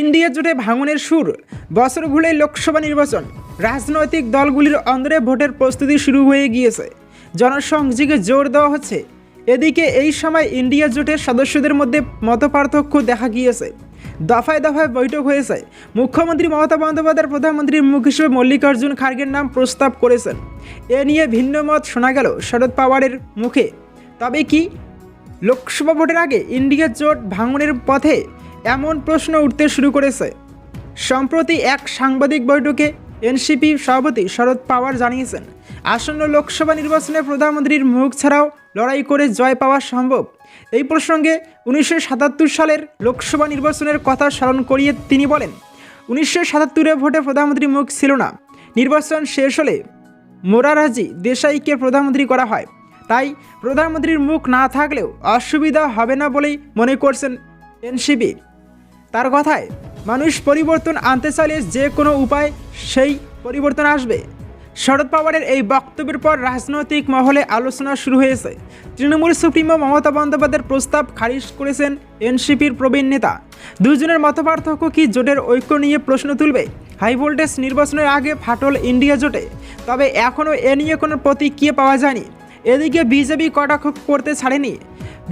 India জোটে ভাঙনের সুর, বছর ঘুরে লোকসভা নির্বাচন, রাজনৈতিক দলগুলির অন্দরে ভোটের প্রস্তুতি শুরু হয়ে গিয়েছে। জনসংযোগে জোর দেওয়া হচ্ছে। এদিকে এই সময় ইন্ডিয়া জোটের সদস্যদের মধ্যে মতপার্থক্য দেখা গিয়েছে। দফায় দফায় বৈঠক হয়েছে। মুখ্যমন্ত্রী মমতা বন্দ্যোপাধ্যায় প্রধানমন্ত্রীর মুখ হিসেবে মল্লিকার্জুন খার্গের নাম প্রস্তাব করেছেন। এ নিয়ে ভিন্ন মত শোনা গেল শরদ পাওয়ারের মুখে। তবে কি? লোকসভা ভোটের আগে ইন্ডিয়া জোট ভাঙনের পথে এমন প্রশ্ন উঠতে শুরু করেছে। সম্প্রতি এক সাংবাদিক বৈঠকে এনসিপি সভাপতি শরদ পাওয়ার জানিয়েছেন, আসন্ন লোকসভা নির্বাচনে প্রধানমন্ত্রীর মুখ ছাড়াও লড়াই করে জয় পাওয়া সম্ভব। এই প্রসঙ্গে উনিশশো সাতাত্তর সালের লোকসভা নির্বাচনের কথা স্মরণ করিয়ে তিনি বলেন, উনিশশো সাতাত্তরে ভোটে প্রধানমন্ত্রী মুখ ছিল না। নির্বাচন শেষ হলে মোরারাজি দেশাইকে প্রধানমন্ত্রী করা হয়। তাই প্রধানমন্ত্রীর মুখ না থাকলেও অসুবিধা হবে না বলেই মনে করছেন এনসিপি। তার কথায়, মানুষ পরিবর্তন আনতে চাইলে যে কোনো উপায় সেই পরিবর্তন আসবে। শরদ পাওয়ারের এই বক্তব্যের পর রাজনৈতিক মহলে আলোচনা শুরু হয়েছে। তৃণমূল সুপ্রিমো মমতা বন্দ্যোপাধ্যায়ের প্রস্তাব খারিজ করেছেন এনসিপির প্রবীণ নেতা। দুজনের মতপার্থক্য কি জোটের ঐক্য নিয়ে প্রশ্ন তুলবে? হাই ভোল্টেজ নির্বাচনের আগে ফাটল ইন্ডিয়া জোটে, তবে এখনও এ নিয়ে কোনো প্রতিক্রিয়া পাওয়া যায়নি। এদিকে বিজেপি কটাক্ষ করতে ছাড়েনি।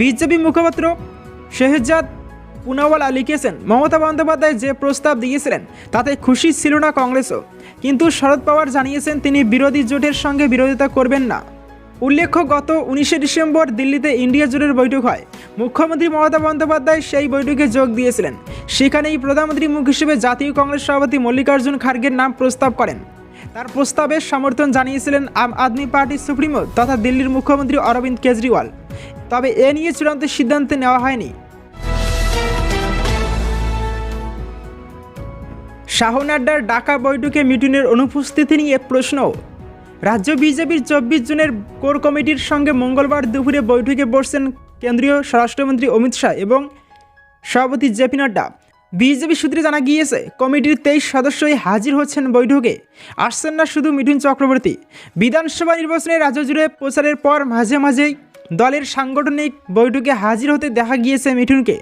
বিজেপি মুখপাত্র শেহজাদ পুনাওয়ালা লিখেছেন, মমতা বন্দ্যোপাধ্যায় যে প্রস্তাব দিয়েছিলেন, তাতে খুশি ছিল না কংগ্রেসও। কিন্তু শরদ পাওয়ার জানিয়েছেন তিনি বিরোধী জোটের সঙ্গে বিরোধিতা করবেন না। উল্লেখ্য, গত উনিশে ডিসেম্বর দিল্লিতে ইন্ডিয়া জোটের বৈঠক হয়। মুখ্যমন্ত্রী মমতা বন্দ্যোপাধ্যায় সেই বৈঠকে যোগ দিয়েছিলেন। সেখানেই প্রধানমন্ত্রী মুখ হিসেবে জাতীয় কংগ্রেস সভাপতি মল্লিকার্জুন খার্গের নাম প্রস্তাব করেন। তার প্রস্তাবের সমর্থন জানিয়েছিলেন আম আদমি পার্টির সুপ্রিমো তথা দিল্লির মুখ্যমন্ত্রী অরবিন্দ কেজরিওয়াল। তবে এ নিয়ে চূড়ান্ত সিদ্ধান্ত নেওয়া হয়নি। শাহনাড্ডার ডাকা বৈঠকে মিঠুনের অনুপস্থিতি নিয়ে প্রশ্ন। রাজ্য বিজেপির চব্বিশ জনের কোর কমিটির সঙ্গে মঙ্গলবার দুপুরে বৈঠকে বসছেন কেন্দ্রীয় স্বরাষ্ট্রমন্ত্রী অমিত শাহ এবং সভাপতি জেপি নাড্ডা। বিজেপি সূত্রে জানা গিয়েছে, কমিটির তেইশ সদস্যই হাজির হচ্ছেন বৈঠকে। আসছেন না শুধু মিঠুন চক্রবর্তী। বিধানসভা নির্বাচনে রাজ্য জুড়ে প্রচারের পর মাঝে মাঝেই দলের সাংগঠনিক বৈঠকে হাজির হতে দেখা গিয়েছে মিঠুনকে।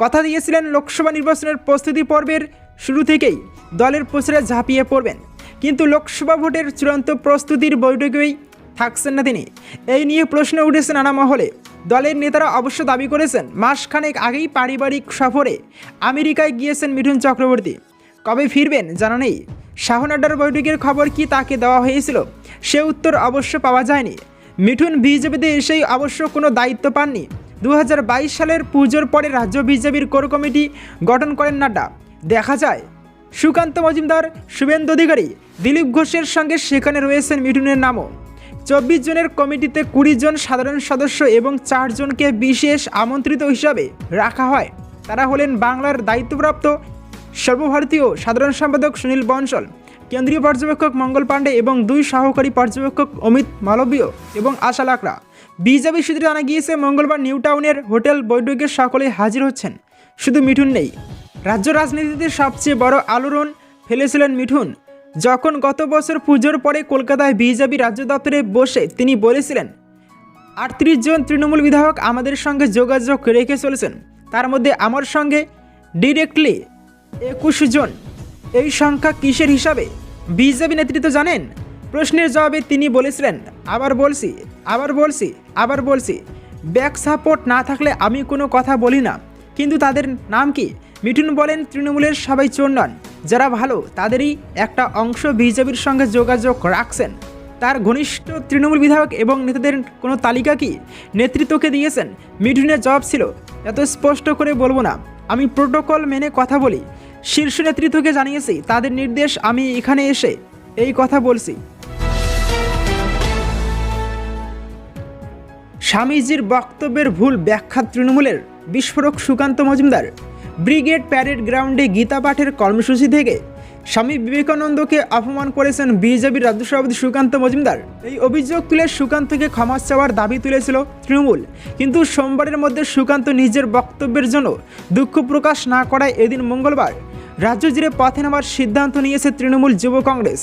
কথা দিয়েছিলেন লোকসভা নির্বাচনের প্রস্তুতি পর্বের শুরু থেকেই দলের প্রচারে ঝাঁপিয়ে পড়বেন। কিন্তু লোকসভা ভোটের চূড়ান্ত প্রস্তুতির বৈঠকেই থাকছেন না তিনি। এই নিয়ে প্রশ্ন উঠেছে নানা মহলে। দলের নেতারা অবশ্য দাবি করেছেন, মাসখানেক আগেই পারিবারিক সফরে আমেরিকায় গিয়েছেন মিঠুন চক্রবর্তী। কবে ফিরবেন জানা নেই। শাহনাড্ডার বৈঠকের খবর কি তাকে দেওয়া হয়েছিল, সে উত্তর অবশ্য পাওয়া যায়নি। মিঠুন বিজেপিতে এসেই অবশ্য কোনো দায়িত্ব পাননি। দু হাজার বাইশ সালের পুজোর পরে রাজ্য বিজেপির কোর কমিটি গঠন করেন নাড্ডা। দেখা যায়। সুকান্ত মজুমদার, শুভেন্দু অধিকারী, দিলীপ ঘোষের সঙ্গে সেখানে রয়েছেন মিঠুনের নামও। চব্বিশ জনের কমিটিতে কুড়ি জন সাধারণ সদস্য এবং চারজনকে বিশেষ আমন্ত্রিত হিসাবে রাখা হয়। তারা হলেন বাংলার দায়িত্বপ্রাপ্ত সর্বভারতীয় সাধারণ সম্পাদক সুনীল বনসল কেন্দ্রীয় পর্যবেক্ষক মঙ্গল পাণ্ডে এবং দুই সহকারী পর্যবেক্ষক অমিত মালবীয় এবং আশা লাকড়া বিজেপি সূত্রে জানা গিয়েছে, মঙ্গলবার নিউ টাউনের হোটেল বৈঠকে সকলে হাজির হচ্ছেন। শুধু মিঠুন নেই রাজ্য রাজনীতিতে সবচেয়ে বড় আলোড়ন ফেলেছিলেন মিঠুন। যখন গত বছর পুজোর পরে কলকাতায় বিজেপি রাজ্য দপ্তরে বসে তিনি বলেছিলেন, আটত্রিশ জন তৃণমূল বিধায়ক আমাদের সঙ্গে যোগাযোগ রেখে চলেছেন। তার মধ্যে আমার সঙ্গে ডিরেক্টলি একুশ জন। এই সংখ্যা কিসের হিসাবে? বিজেপি নেতৃত্ব জানেন? প্রশ্নের জবাবে তিনি বলেছিলেন, আবার বলছি আবার বলছি আবার বলছি। ব্যাক সাপোর্ট না থাকলে আমি কোনো কথা বলি না। কিন্তু তাদের নাম কি? মিঠুন বলেন, তৃণমূলের সবাই চোর যারা ভালো, তাদেরই একটা অংশ বিজেপির সঙ্গে যোগাযোগ রাখছেন। তার ঘনিষ্ঠ তৃণমূল বিধায়ক এবং নেতাদের কোনো তালিকা কি? নেতৃত্বকে দিয়েছেন, মিঠুনের জবাব ছিল, এত স্পষ্ট করে বলব না। আমি প্রোটোকল মেনে কথা বলি। শীর্ষ নেতৃত্বকে জানিয়েছি, তাদের নির্দেশ আমি এখানে এসে এই কথা বলছি। স্বামীজির বক্তব্যের ভুল ব্যাখ্যা তৃণমূলের। বিস্ফোরক সুকান্ত মজুমদার। ব্রিগেড প্যারেড গ্রাউন্ডে গীতা পাঠের কর্মসূচি থেকে স্বামী বিবেকানন্দকে অপমান করেছেন বিজেপির রাজ্য সভাপতি সুকান্ত মজুমদার। এই অভিযোগ তুলে সুকান্তকে ক্ষমা চাওয়ার দাবি তুলেছিল তৃণমূল। কিন্তু সোমবারের মধ্যে সুকান্ত নিজের বক্তব্যের জন্য দুঃখ প্রকাশ না করায় এদিন মঙ্গলবার রাজ্য জুড়ে পথে নামার সিদ্ধান্ত নিয়েছে তৃণমূল যুব কংগ্রেস।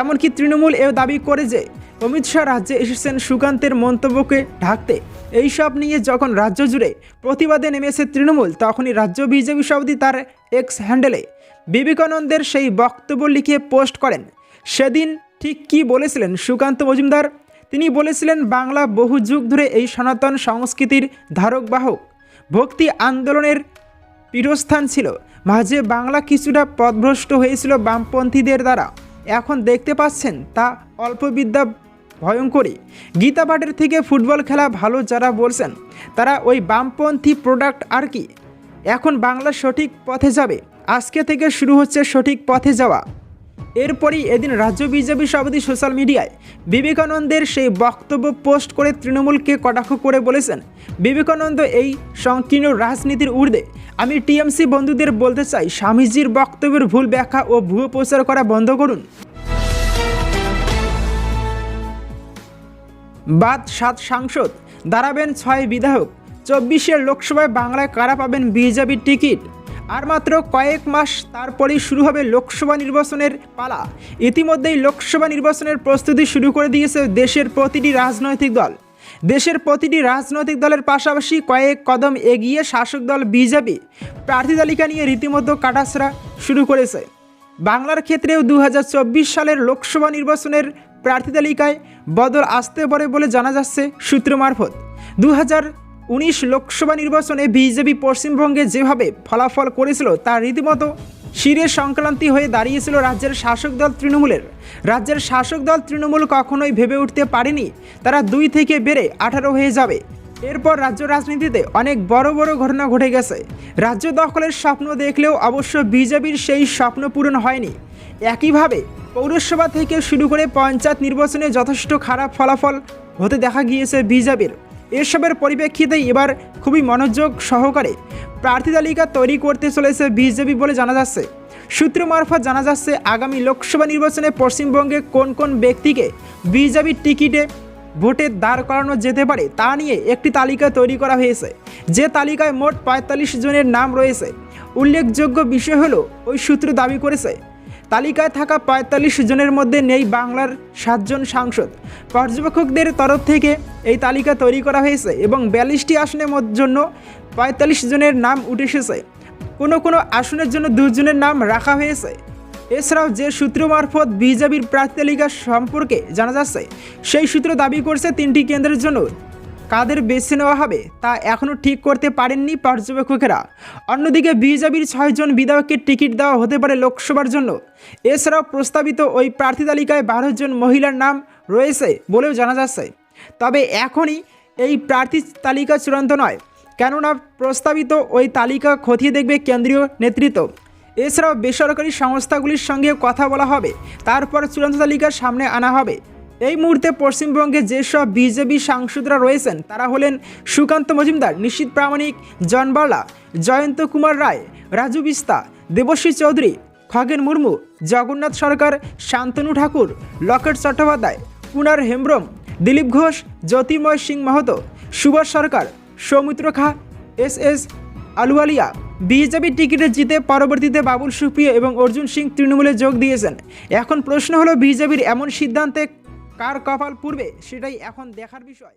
এমনকি তৃণমূল এও দাবি করে যে অমিত শাহ রাজ্যে এসেছেন সুকান্তের মন্তব্যকে ঢাকতে। এইসব নিয়ে যখন রাজ্য জুড়ে প্রতিবাদে নেমেছে তৃণমূল, তখনই রাজ্য বিজেপি সভাপতি তার এক্স হ্যান্ডেলে বিবেকানন্দের সেই বক্তব্য লিখে পোস্ট করেন। সেদিন ঠিক কী বলেছিলেন সুকান্ত মজুমদার? তিনি বলেছিলেন, বাংলা বহু যুগ ধরে এই সনাতন সংস্কৃতির ধারক বাহক ভক্তি আন্দোলনের পীঠস্থান ছিল। মাঝে বাংলা কিছুটা পথভ্রষ্ট হয়েছিল বামপন্থীদের দ্বারা। এখন দেখতে পাচ্ছেন, তা অল্পবিদ্যা ভয়ঙ্করী গীতা পাঠের থেকে ফুটবল খেলা ভালো যারা বলছেন, তারা ওই বামপন্থী প্রোডাক্ট আর কি? এখন বাংলা সঠিক পথে যাবে। আজকে থেকে শুরু হচ্ছে সঠিক পথে যাওয়া। এরপরই এদিন রাজ্য বিজেপি সভাপতি সোশ্যাল মিডিয়ায় বিবেকানন্দের সেই বক্তব্য পোস্ট করে তৃণমূলকে কটাক্ষ করে বলেছেন, বিবেকানন্দ, এই সংকীর্ণ রাজনীতির ঊর্ধ্বে আমি টিএমসি বন্ধুদের বলতে চাই, স্বামীজির বক্তব্যের ভুল ব্যাখ্যা ও ভুয়ো প্রচার করা বন্ধ করুন। বাদ সাত সাংসদ, দাঁড়াবেন ছয় বিধায়ক। চব্বিশের লোকসভায় বাংলায় কারা পাবেন বিজেপির টিকিট? আর মাত্র কয়েক মাস তারপরেই শুরু হবে লোকসভা নির্বাচনের পালা। ইতিমধ্যেই লোকসভা নির্বাচনের প্রস্তুতি শুরু করে দিয়েছে দেশের প্রতিটি রাজনৈতিক দল। দেশের প্রতিটি রাজনৈতিক দলের পাশাপাশি কয়েক কদম এগিয়ে শাসক দল বিজেপি প্রার্থী তালিকা নিয়ে রীতিমতো কাটাছড়া শুরু করেছে। বাংলার ক্ষেত্রেও দু হাজার চব্বিশ সালের লোকসভা নির্বাচনের প্রার্থী তালিকায় বদল আসতে পারে বলে জানা যাচ্ছে সূত্র মারফত। দু উনিশ লোকসভা নির্বাচনে বিজেপি পশ্চিমবঙ্গে যেভাবে ফলাফল করেছিল, তা রীতিমতো শিরের সংক্রান্তি হয়ে দাঁড়িয়েছিল রাজ্যের শাসক দল তৃণমূলের। রাজ্যের শাসক দল তৃণমূল কখনোই ভেবে উঠতে পারেনি, তারা দুই থেকে বেড়ে আঠারো হয়ে যাবে। এরপর রাজ্য রাজনীতিতে অনেক বড় বড় ঘটনা ঘটে গেছে। রাজ্য দখলের স্বপ্ন দেখলেও অবশ্য বিজেপির সেই স্বপ্ন পূরণ হয়নি। একইভাবে পৌরসভা থেকে শুরু করে পঞ্চায়েত নির্বাচনে যথেষ্ট খারাপ ফলাফল হতে দেখা গিয়েছে বিজেপির। এসবের পরিপ্রেক্ষিতে এবার খুবই মনোযোগ সহকারে প্রার্থী তালিকা তৈরি করতে চলেছে বিজেপি বলে জানা যাচ্ছে। সূত্র মারফত জানা যাচ্ছে, আগামী লোকসভা নির্বাচনে পশ্চিমবঙ্গে কোন কোন ব্যক্তিকে বিজেপির টিকিটে ভোটে দাঁড় করানো যেতে পারে তা নিয়ে একটি তালিকা তৈরি করা হয়েছে। যে তালিকায় মোট পঁয়তাল্লিশ জনের নাম রয়েছে। উল্লেখযোগ্য বিষয় হলো, ওই সূত্র দাবি করেছে তালিকায় থাকা পঁয়তাল্লিশ জনের মধ্যে নেই বাংলার সাতজন সাংসদ। পর্যবেক্ষকদের তরফ থেকে এই তালিকা তৈরি করা হয়েছে এবং বিয়াল্লিশটি আসনের জন্য পঁয়তাল্লিশ জনের নাম উঠে এসেছে কোনো কোনো আসনের জন্য দুজনের নাম রাখা হয়েছে। এছাড়াও যে সূত্র মারফত বিজেপির প্রার্থী তালিকা সম্পর্কে জানা যাচ্ছে, সেই সূত্র দাবি করছে তিনটি কেন্দ্রের জন্য কাদের বেছে নেওয়া হবে তা এখনও ঠিক করতে পারেননি পর্যবেক্ষকেরা। অন্যদিকে বিজেপির ছয়জন বিধায়ককে টিকিট দেওয়া হতে পারে লোকসভার জন্য। এছাড়াও প্রস্তাবিত ওই প্রার্থী তালিকায় বারো জন মহিলার নাম রয়েছে বলেও জানা যাচ্ছে। তবে এখনই এই প্রার্থী তালিকা চূড়ান্ত নয়, কেননা প্রস্তাবিত ওই তালিকা খতিয়ে দেখবে কেন্দ্রীয় নেতৃত্ব। এছাড়াও বেসরকারি সংস্থাগুলির সঙ্গে কথা বলা হবে, তারপর চূড়ান্ত তালিকা সামনে আনা হবে। এই মুহূর্তে পশ্চিমবঙ্গে যেসব বিজেপি সাংসদরা রয়েছেন, তারা হলেন Sukanta Majumdar, Nisith Pramanik, John Barla Jayanta Kumar Roy, Raju Bista, Debasree Chaudhuri, Khagen Murmu, Jagannath Sarkar, Shantanu Thakur, Locket Chattopadhyay, Kunar Hembram, Dilip Ghosh Jyotirmay Singh Mahato, Subhas Sarkar, Saumitra Khan, S S Ahluwalia, BJP টিকিটে জিতে পরবর্তীতে বাবুল সুপ্রিয় এবং অর্জুন সিং তৃণমূলে যোগ দিয়েছেন। এখন প্রশ্ন হলো, বিজেপির এমন সিদ্ধান্তে কার কপাল পূর্বে সেটাই এখন দেখার বিষয়।